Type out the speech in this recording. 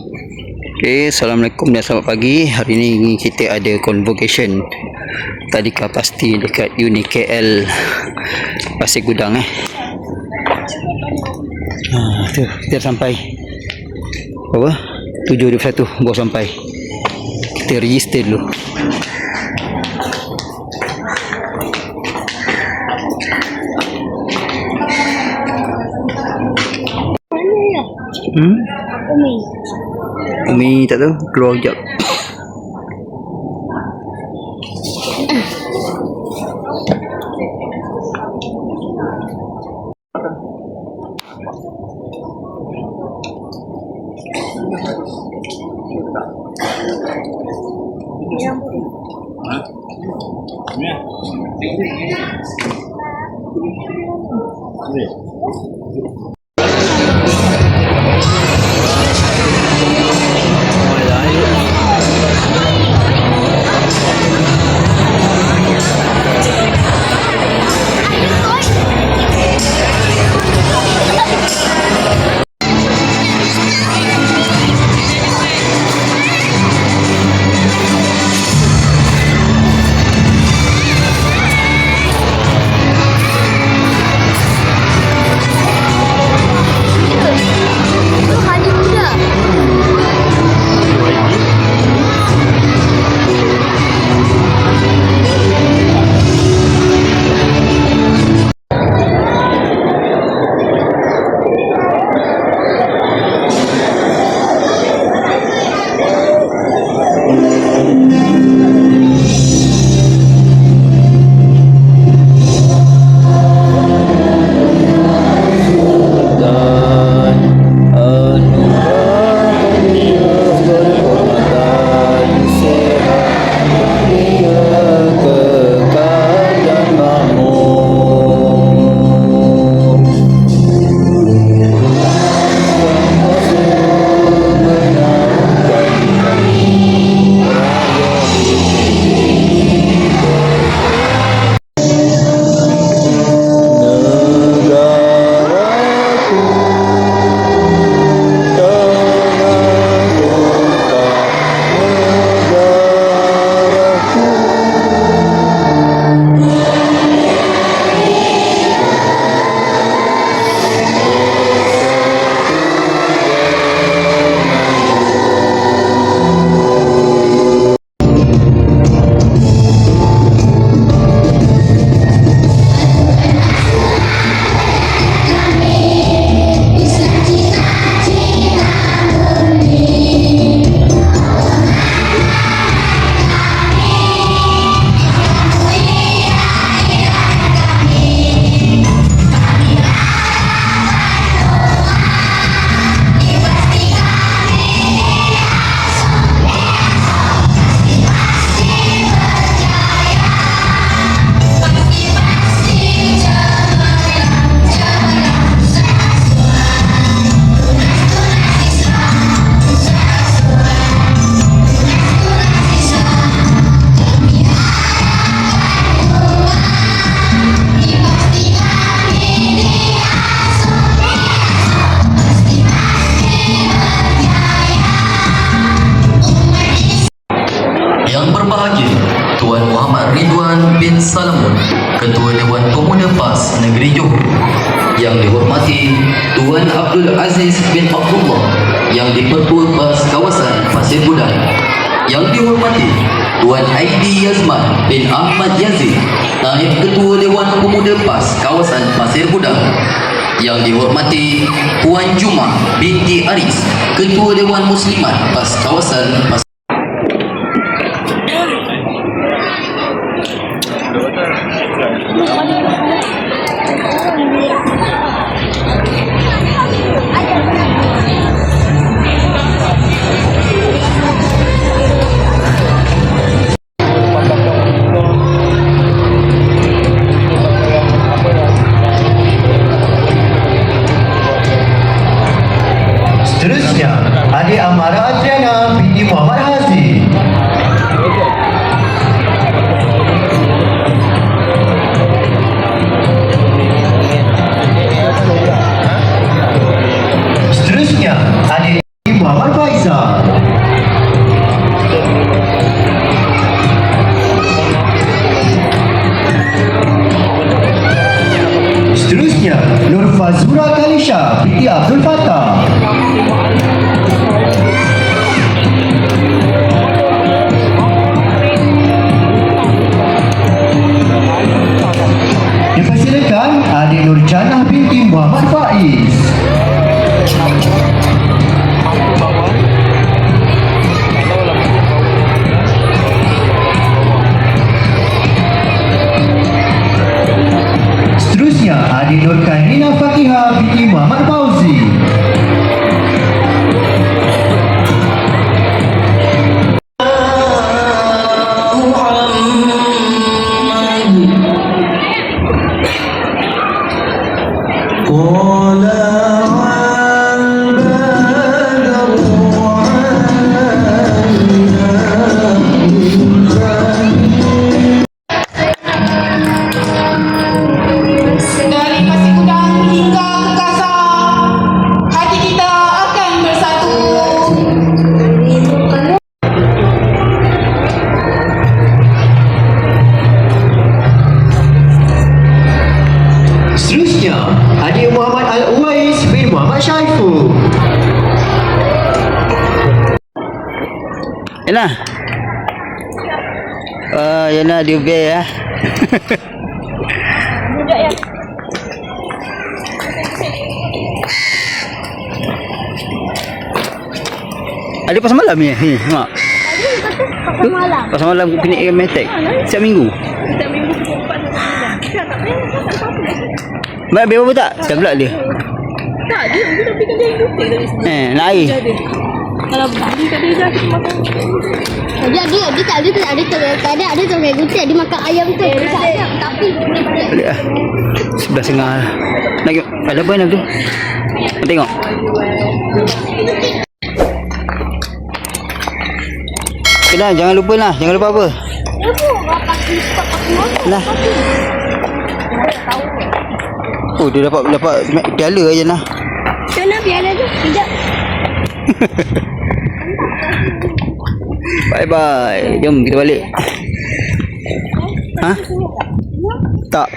Okay, Assalamualaikum dan selamat pagi. Hari ini kita ada convocation tadika pasti dekat Uni KL Pasir Gudang eh. Ha, tu, kita sampai. Apa? 721 baru sampai. Kita register dulu. Hmm? Umi. Umi tak tahu keluar kejap. Salamun Ketua Dewan Pemuda PAS Negeri Johor Yang dihormati Tuan Abdul Aziz bin Abdullah Yang di-Pertua PAS Kawasan Pasir Gudang Yang dihormati Tuan Aidi Yazman bin Ahmad Yazid Naib Ketua Dewan Pemuda PAS Kawasan Pasir Gudang yang dihormati Puan Juma binti Aris Ketua Dewan Muslimat PAS Kawasan Pasir seterusnya Adik Amara Adriana binti Muhammad Haziq. Ah, Yana dia bear ya. Ada pasal malam ni. Ni, tengok. Pasal malam. Pasal malam kena air metek. Setiap minggu. Setiap minggu pukul 4 sampai 9. Saya tak payah. Baik bear apa tak? Saya pula dia. Tak, dia dia dia putih dari sini. Eh, nak air. Kalau kat dia dah kita makan. Dia dia dia tak dia tak ada tu tak ada ada tu kayak gutir dia makan ayam tu dia tak ada tapi tak Balik lah. Sebelah tengah lah. Nak tengok. Ada apa nak tu? Tengok. Okay dah, jangan lupa lah. Jangan lupa apa? motor Lah. Oh, dia dapat dapat piala aja lah. kena biar dia tidak Bye bye. Jom kita balik. Ha? Tak.